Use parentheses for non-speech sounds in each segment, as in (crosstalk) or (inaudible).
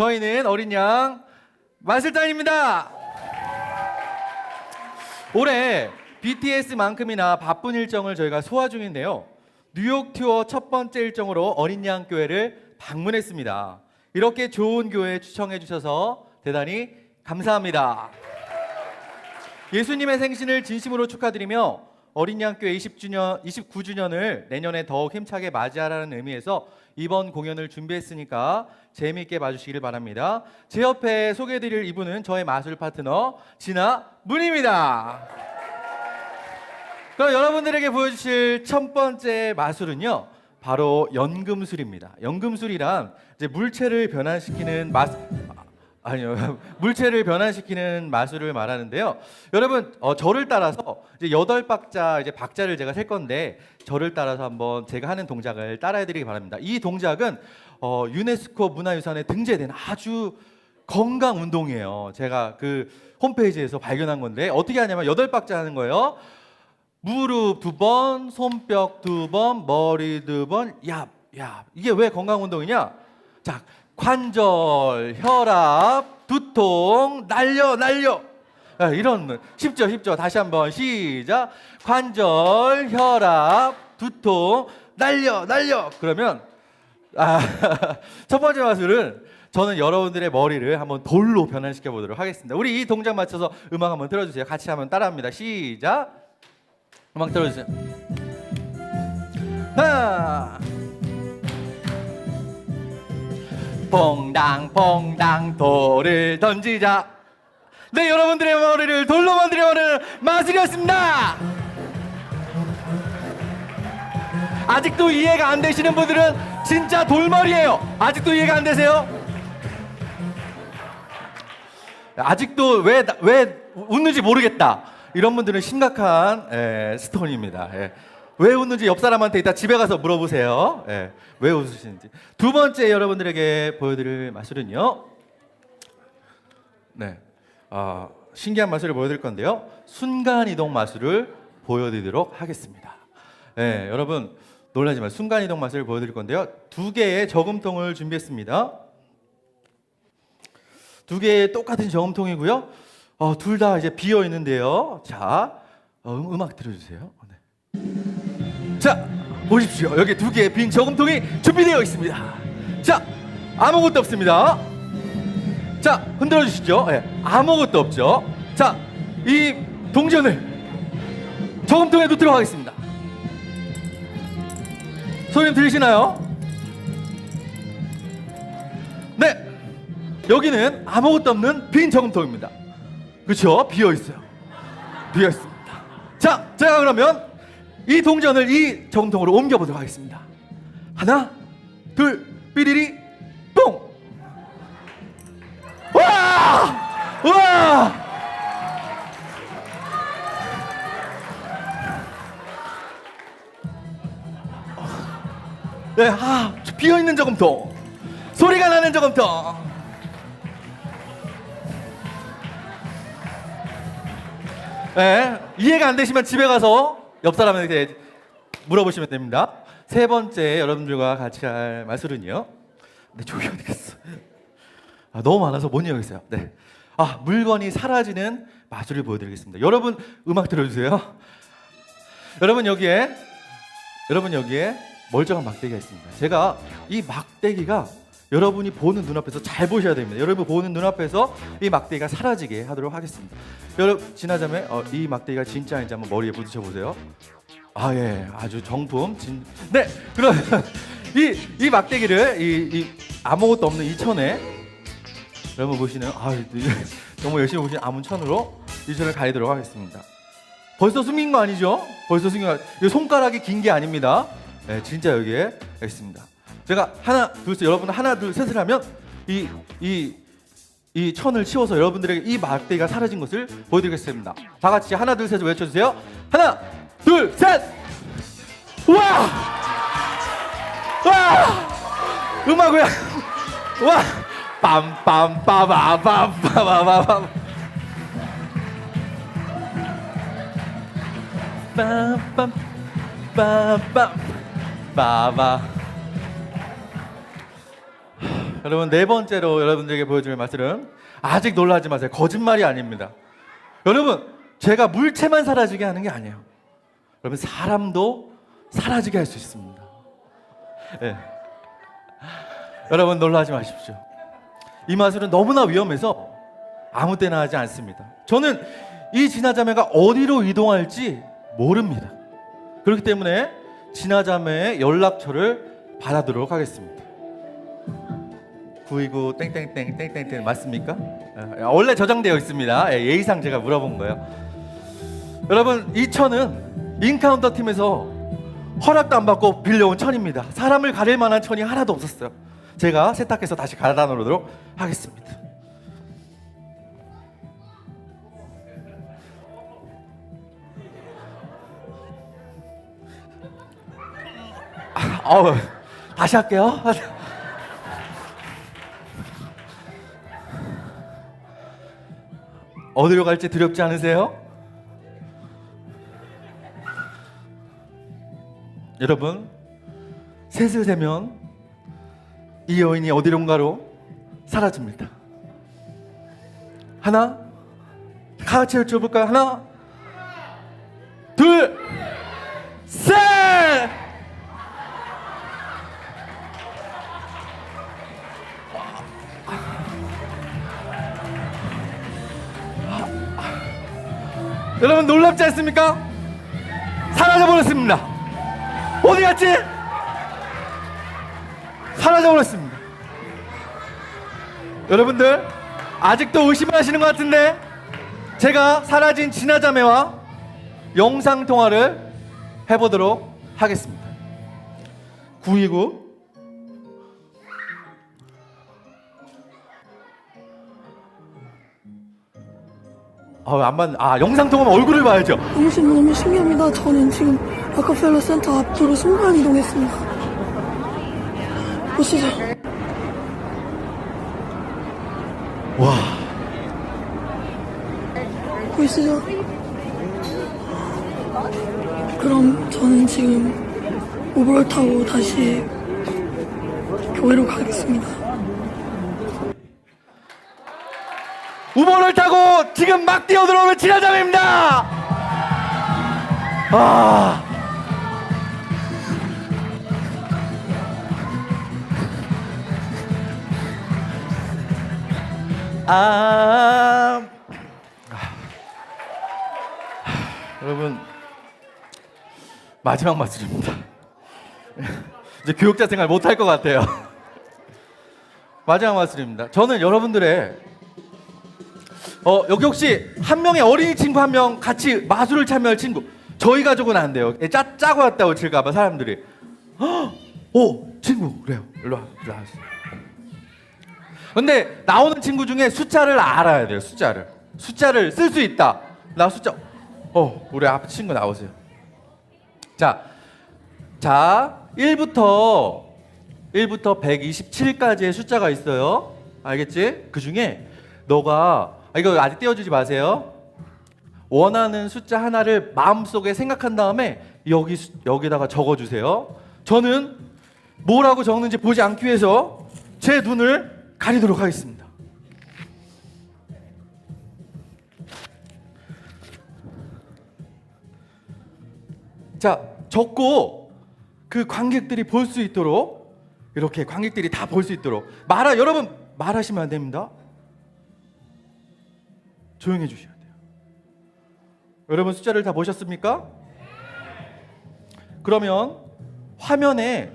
저희는 어린 양 만슬단입니다. 올해 BTS만큼이나 바쁜 일정을 저희가 소화 중인데요. 뉴욕 투어 첫 번째 일정으로 어린 양 교회를 방문했습니다. 이렇게 좋은 교회 추천해 주셔서 대단히 감사합니다. 예수님의 생신을 진심으로 축하드리며 어린 양교회 20주년, 29주년을 내년에 더욱 힘차게 맞이하라는 의미에서 이번 공연을 준비했으니까 재미있게 봐주시기를 바랍니다. 제 옆에 소개해드릴 이분은 저의 마술 파트너 진아 문입니다. 그럼 여러분들에게 보여주실 첫 번째 마술은요. 바로 연금술입니다. 연금술이란 이제 물체를 변환시키는 마술 아니요 (laughs) 물체를 변환시키는 마술을 말하는데요. 여러분 어, 저를 따라서 이제 여덟 박자 이제 박자를 제가 셀 건데 저를 따라서 한번 제가 하는 동작을 따라해 드리기 바랍니다. 이 동작은 어, 유네스코 문화유산에 등재된 아주 건강 운동이에요. 제가 그 홈페이지에서 발견한 건데 어떻게 하냐면 여덟 박자 하는 거예요. 무릎 두 번, 손뼉 두 번, 머리 두 번, 얍, 얍. 이게 왜 건강 운동이냐? 자, 관절, 혈압, 두통, 날려, 날려. 아, 이런 쉽죠, 쉽죠. 다시 한번 시작. 관절, 혈압, 두통, 날려, 날려. 그러면 아, (laughs) 첫 번째 마술은 저는 여러분들의 머리를 한번 돌로 변환시켜 보도록 하겠습니다. 우리 이 동작 맞춰서 음악 한번 틀어주세요. 같이 한번 따라합니다. 시작. 음악 들어주세요. 하나. 퐁당 퐁당 돌을 던지자. 네, 여러분들의 머리를 돌로 만들어버리는 마술이었습니다. 아직도 이해가 안 되시는 분들은 진짜 돌머리예요. 아직도 이해가 안 되세요? 아직도 왜 왜 웃는지 모르겠다. 이런 분들은 심각한 예, 스톤입니다. 예. 왜 웃는지 옆 사람한테 이따 집에 가서 물어보세요. 예, 왜 웃으시는지. 두 번째 여러분들에게 보여드릴 마술은요. 네, 아, 신기한 마술을 보여드릴 건데요. 순간 이동 마술을 보여드리도록 하겠습니다. 예, 여러분 놀라지 마세요. 순간 이동 마술을 보여드릴 건데요. 두 개의 저금통을 준비했습니다. 두 개의 똑같은 저금통이고요. 어, 둘 다 이제 비어 있는데요. 자, 어, 음- 음악 들어주세요. 네. 자, 보십시오. 여기 두 개의 빈 저금통이 준비되어 있습니다. 자, 아무것도 없습니다. 자, 흔들어 주시죠. 예, 아무것도 없죠. 자, 이 동전을 저금통에 넣도록 하겠습니다. 소리 들리시나요? 네. 여기는 아무것도 없는 빈 저금통입니다. 그렇죠? 비어 있어요. 비어 있습니다. 자, 제가 그러면 이 동전을 이 저금통으로 옮겨 보도록 하겠습니다. 하나, 둘, 삐리리, 뽕. 와! 와! 네, 아, 비어 있는 저금통. 소리가 나는 저금통. 네, 이해가 안 되시면 집에 가서 옆 사람한테 물어보시면 됩니다. 세 번째 여러분들과 같이 할 마술은요. 네, 조이 어디 갔어? 아, 너무 많아서 못 이어겠어요. 네. 아, 물건이 사라지는 마술을 보여드리겠습니다. 여러분 음악 들어주세요. 여러분 여기에 여러분 여기에 멀쩡한 막대기가 있습니다. 제가 이 막대기가 여러분이 보는 눈앞에서 잘 보셔야 됩니다. 여러분 보는 눈앞에서 이 막대기가 사라지게 하도록 하겠습니다. 여러분 지나자면 어, 이 막대기가 진짜인지 한번 머리에 부딪혀 보세요. 아 예, 아주 정품 진. 네, 그러면 (laughs) 이이 막대기를 이, 이 아무것도 없는 이 천에 여러분 보시는 아 너무 (laughs) 열심히 보시는 아문천으로 이 천을 가리도록 하겠습니다. 벌써 숨긴 거 아니죠? 벌써 숨긴 거이 손가락이 긴 게 아닙니다. 네, 진짜 여기에 있습니다. 제가 하나 둘셋 여러분 하나 둘 셋을 하면 이 이 이 천을 치워서 여러분들에게 이 막대기가 사라진 것을 보여드리겠습니다. 다 같이 하나 둘 셋을 외쳐주세요. 하나 둘 셋. 와! 와! 음악 왜? 와! 빰빰빠바밤빠바바밤. 빰빰 빠밤 빠바 여러분 네 번째로 여러분들에게 보여줄 말씀은 아직 놀라지 마세요. 거짓말이 아닙니다. 여러분 제가 물체만 사라지게 하는 게 아니에요. 여러분 사람도 사라지게 할 수 있습니다. 예. 여러분 놀라지 마십시오. 이 마술은 너무나 위험해서 아무 때나 하지 않습니다. 저는 이 진화자매가 어디로 이동할지 모릅니다. 그렇기 때문에 진화자매의 연락처를 받아두도록 하겠습니다. 929 땡땡땡 땡땡땡 맞습니까? 아, 원래 저장되어 있습니다. 예, 예의상 제가 물어본 거예요. 여러분 이 천은 인카운터 팀에서 허락도 안 받고 빌려온 천입니다. 사람을 가릴 만한 천이 하나도 없었어요. 제가 세탁해서 다시 갈아 놓도록 하겠습니다. 아, 어우, 다시 할게요. (laughs) 어디로 갈지 두렵지 않으세요? 여러분, 셋을 세면 이 여인이 어디론가로 사라집니다. 하나, 다 같이 외쳐볼까요? 하나, 둘, 셋! 여러분 놀랍지 않습니까? 사라져 버렸습니다. 어디 갔지? 사라져 버렸습니다. 여러분들 아직도 의심을 하시는 것 같은데 제가 사라진 진화자매와 영상 통화를 해보도록 하겠습니다. 929 아, 안 맞, 아, 영상 통화면 얼굴을 봐야죠. 너무 신 너무 신기합니다. 저는 지금 라커펠러 센터 앞으로 순간 이동했습니다. 보시죠. 와, 보이시죠? 그럼 저는 지금 오버를 타고 다시 교회로 가겠습니다. 우버를 타고 지금 막 뛰어들어오는 진화자매입니다. 아. 아. 여러분 마지막 마술입니다. 이제 교육자 생활 못할 것 같아요. 마지막 마술입니다. 저는 여러분들의 어 여기 혹시 한 명의 어린이 친구 한 명 같이 마술을 참여할 친구? 저희 가족은 안 돼요. 예, 짜 짜고 왔다고 칠까봐 사람들이. 헉! 오 친구 그래요. 일로 와 일로 와. 근데 나오는 친구 중에 숫자를 알아야 돼요 숫자를. 숫자를 쓸 수 있다. 나 숫자 어 우리 앞 친구 나오세요. 자 자, 1부터 1부터 127까지의 숫자가 있어요. 알겠지? 그 중에 너가 아, 이거 아직 띄워주지 마세요. 원하는 숫자 하나를 마음속에 생각한 다음에 여기 수- 여기다가 적어주세요. 저는 뭐라고 적는지 보지 않기 위해서 제 눈을 가리도록 하겠습니다. 자, 적고 그 관객들이 볼 수 있도록 이렇게 관객들이 다 볼 수 있도록 말하 여러분 말하시면 안 됩니다. 조용해 주셔야 돼요. 여러분 숫자를 다 보셨습니까? 그러면 화면에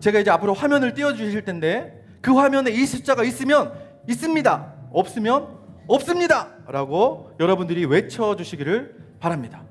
제가 이제 앞으로 화면을 띄워 주실 텐데 그 화면에 이 숫자가 있으면 있습니다. 없으면 없습니다라고 여러분들이 외쳐 주시기를 바랍니다.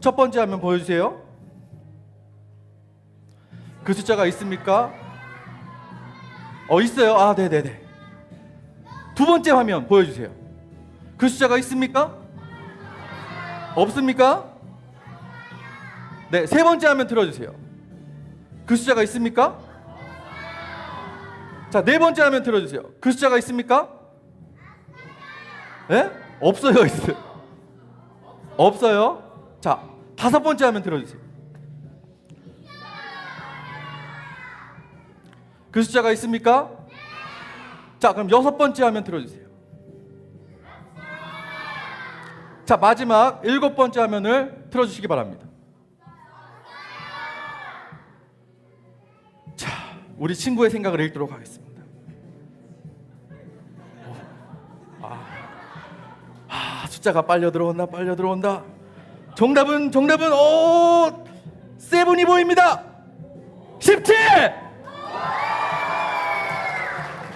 첫 번째 화면 보여 주세요. 그 숫자가 있습니까? 어 있어요. 아, 네, 네, 네. 두 번째 화면 보여 주세요. 그 숫자가 있습니까? 없습니까? 네, 세 번째 화면 틀어주세요. 그 숫자가 있습니까? 자, 네 번째 화면 틀어주세요. 그 숫자가 있습니까? 예? 없어요, 있어요. 없어요. 자, 다섯 번째 화면 틀어주세요. 그 숫자가 있습니까? 자, 그럼 여섯 번째 화면 들어주세요. 자, 마지막 일곱 번째 화면을 틀어주시기 바랍니다. 자, 우리 친구의 생각을 읽도록 하겠습니다. 아, 아, 숫자가 빨려 들어온다, 빨려 들어온다. 정답은 정답은 오 세븐이 보입니다. 17.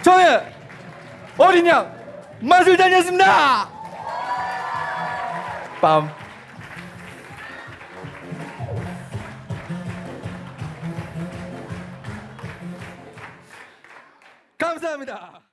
저는 어린 양 맛을 다녔습니다. 빰. 감사합니다.